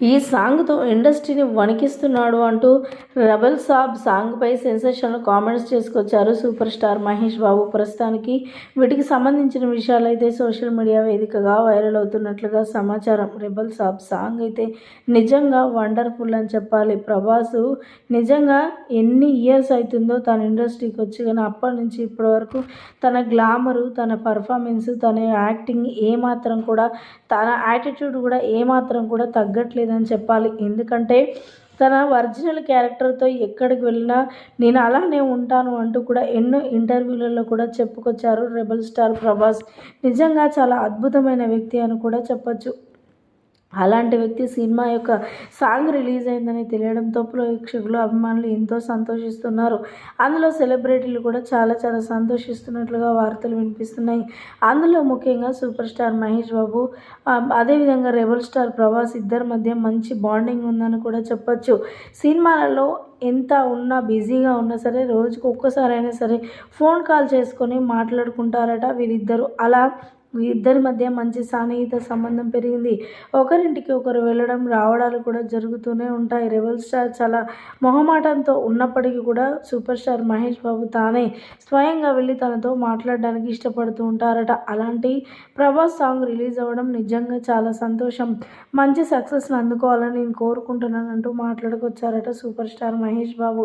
ఈ సాంగ్తో ఇండస్ట్రీని వణికిస్తున్నాడు అంటూ రెబల్ సాబ్ సాంగ్పై సెన్సేషనల్ కామెంట్స్ చేసుకొచ్చారు సూపర్ స్టార్ మహేష్ బాబు. ప్రస్తుతానికి వీటికి సంబంధించిన విషయాలు అయితే సోషల్ మీడియా వేదికగా వైరల్ అవుతున్నట్లుగా సమాచారం. రెబల్ సాబ్ సాంగ్ అయితే నిజంగా వండర్ఫుల్ అని చెప్పాలి. ప్రభాస్ నిజంగా ఎన్ని ఇయర్స్ అవుతుందో తన ఇండస్ట్రీకి వచ్చి కానీ అప్పటి నుంచి ఇప్పటి వరకు తన గ్లామరు తన పర్ఫార్మెన్స్ తన యాక్టింగ్ ఏమాత్రం కూడా తన యాటిట్యూడ్ కూడా ఏమాత్రం కూడా తగ్గట్లేదు. లేదని చెప్పాలి. ఎందుకంటే తన ఒరిజినల్ క్యారెక్టర్తో ఎక్కడికి వెళ్ళినా నేను అలానే ఉంటాను అంటూ కూడా ఎన్నో ఇంటర్వ్యూలలో కూడా చెప్పుకొచ్చారు రెబల్ స్టార్ ప్రభాస్. నిజంగా చాలా అద్భుతమైన వ్యక్తి అని కూడా చెప్పచ్చు. అలాంటి వ్యక్తి సినిమా యొక్క సాంగ్ రిలీజ్ అయిందని తెలియడంతో ప్రేక్షకులు అభిమానులు ఎంతో సంతోషిస్తున్నారు. అందులో సెలబ్రిటీలు కూడా చాలా చాలా సంతోషిస్తున్నట్లుగా వార్తలు వినిపిస్తున్నాయి. అందులో ముఖ్యంగా సూపర్ స్టార్ మహేష్ బాబు అదేవిధంగా రెబల్ స్టార్ ప్రభాస్ ఇద్దరి మధ్య మంచి బాండింగ్ ఉందని కూడా చెప్పొచ్చు. సినిమాలలో ఎంత ఉన్నా బిజీగా ఉన్నా సరే రోజుకు ఒక్కసారైనా సరే ఫోన్ కాల్ చేసుకొని మాట్లాడుకుంటారట వీరిద్దరూ. అలా ఇద్దరి మధ్య మంచి సాన్నిహిత సంబంధం పెరిగింది. ఒకరింటికి ఒకరు వెళ్ళడం రావడాలు కూడా జరుగుతూనే ఉంటాయి. రెబల్ స్టార్ చాలా మొహమాటంతో ఉన్నప్పటికీ కూడా సూపర్ స్టార్ మహేష్ బాబు తానే స్వయంగా వెళ్ళి తనతో మాట్లాడడానికి ఇష్టపడుతూ ఉంటారట. అలాంటి ప్రభాస్ సాంగ్ రిలీజ్ అవ్వడం నిజంగా చాలా సంతోషం. మంచి సక్సెస్ని అందుకోవాలని నేను కోరుకుంటున్నానంటూ మాట్లాడుకొచ్చారట సూపర్ స్టార్ మహేష్ బాబు.